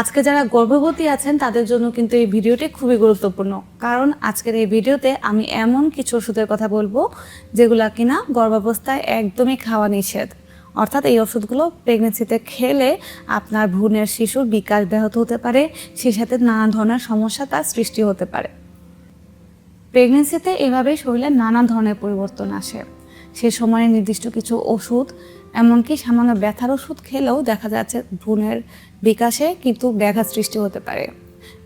আজকে যারা গর্ভবতী আছেন, তাদের জন্য কিন্তু এই ভিডিওটি খুবই গুরুত্বপূর্ণ। কারণ আজকের এই ভিডিওতে আমি এমন কিছু ওষুধের কথা বলব, যেগুলো কিনা গর্ভাবস্থায় একদমই খাওয়া নিষেধ। অর্থাৎ এই ওষুধগুলো প্রেগনেন্সিতে খেলে আপনার ভ্রূণের শিশুর বিকাশ ব্যাহত হতে পারে, সেই সাথে নানা ধরনের সমস্যা তার সৃষ্টি হতে পারে। প্রেগনেন্সিতে এভাবে শরীরে নানা ধরনের পরিবর্তন আসে। সে সময়ে নির্দিষ্ট কিছু ওষুধ, এমনকি সামান্য ব্যথার ওষুধ খেলেও দেখা যাচ্ছে ভ্রূণের বিকাশে কিন্তু ব্যাঘাত সৃষ্টি হতে পারে।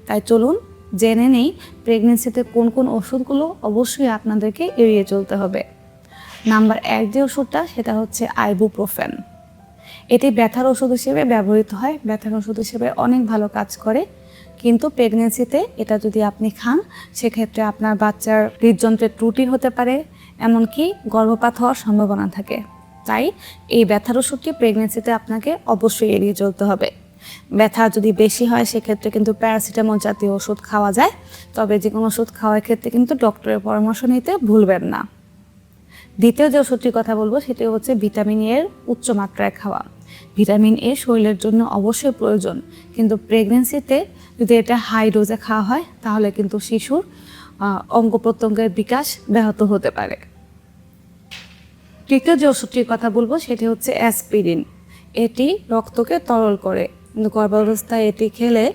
তাই চলুন জেনে নেই প্রেগনেন্সিতে কোন কোন ওষুধগুলো অবশ্যই আপনাদেরকে এড়িয়ে চলতে হবে। নাম্বার এক যে ওষুধটা, সেটা হচ্ছে আইবুপ্রোফেন এটি ব্যথার ওষুধ হিসেবে ব্যবহৃত হয়। ব্যথার ওষুধ হিসেবে অনেক ভালো কাজ করে। কিন্তু প্রেগনেন্সিতে এটা যদি আপনি খান, সেক্ষেত্রে আপনার বাচ্চার হৃদযন্ত্রের ত্রুটি হতে পারে। এমনকি গর্ভপাত হওয়ার সম্ভাবনা থাকে। তাই এই ব্যথার ওষুধটি প্রেগনেন্সিতে আপনাকে অবশ্যই এড়িয়ে চলতে হবে। ব্যথা যদি বেশি হয়, সেক্ষেত্রে কিন্তু প্যারাসিটামল জাতীয় ওষুধ খাওয়া যায়। তবে যে কোনো ওষুধ খাওয়ার ক্ষেত্রে কিন্তু ডক্টরের পরামর্শ নিতে ভুলবেন না। দ্বিতীয় যে ওষুধটির কথা বলব, সেটি হচ্ছে ভিটামিন এর উচ্চ মাত্রায় খাওয়া। ভিটামিন এ শরীরের জন্য অবশ্যই প্রয়োজন। কিন্তু প্রেগনেন্সিতে যদি এটা হাই ডোজে খাওয়া হয়, তাহলে কিন্তু শিশুর অঙ্গ প্রত্যঙ্গের বিকাশ ব্যাহত হতে পারে। তৃতীয় যে ওষুধটির কথা বলব, সেটি হচ্ছে অ্যাসপিরিন। এটি রক্তকে তরল করে। কিন্তু গর্ভাবস্থায় এটি খেলে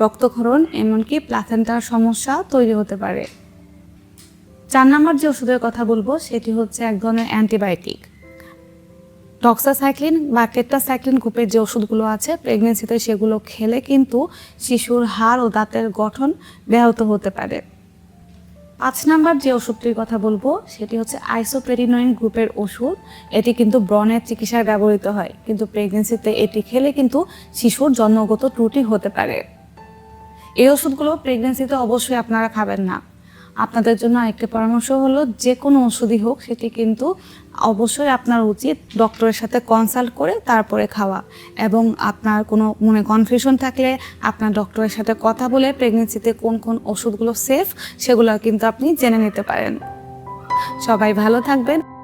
রক্তক্ষরণ এমনকি প্লাসেন্টার সমস্যা তৈরি হতে পারে। চার নম্বর যে ওষুধের কথা বলব, সেটি হচ্ছে এক ধরনের অ্যান্টিবায়োটিক। টক্সাসাইক্লিন বা টেট্রাসাইক্লিন গ্রুপের যে ওষুধগুলো আছে প্রেগনেন্সিতে সেগুলো খেলে কিন্তু শিশুর হাড় ও দাঁতের গঠন ব্যাহত হতে পারে। পাঁচ নাম্বার যে ওষুধটির কথা বলব, সেটি হচ্ছে আইসোপেরিনোইন গ্রুপের ওষুধ। এটি কিন্তু ব্রণের চিকিৎসায় ব্যবহৃত হয়, কিন্তু প্রেগনেন্সিতে এটি খেলে কিন্তু শিশুর জন্মগত ত্রুটি হতে পারে। এই ওষুধগুলো প্রেগনেন্সিতে অবশ্যই আপনারা খাবেন না। আপনাদের জন্য আরেকটি পরামর্শ হলো, যে কোনো ওষুধই হোক, সেটি কিন্তু অবশ্যই আপনার উচিত ডক্টরের সাথে কনসাল্ট করে তারপরে খাওয়া। এবং আপনার কোনো মনে কনফিউশন থাকলে আপনার ডক্টরের সাথে কথা বলে প্রেগনেন্সিতে কোন কোন ওষুধগুলো সেফ সেগুলো কিন্তু আপনি জেনে নিতে পারেন। সবাই ভালো থাকবেন।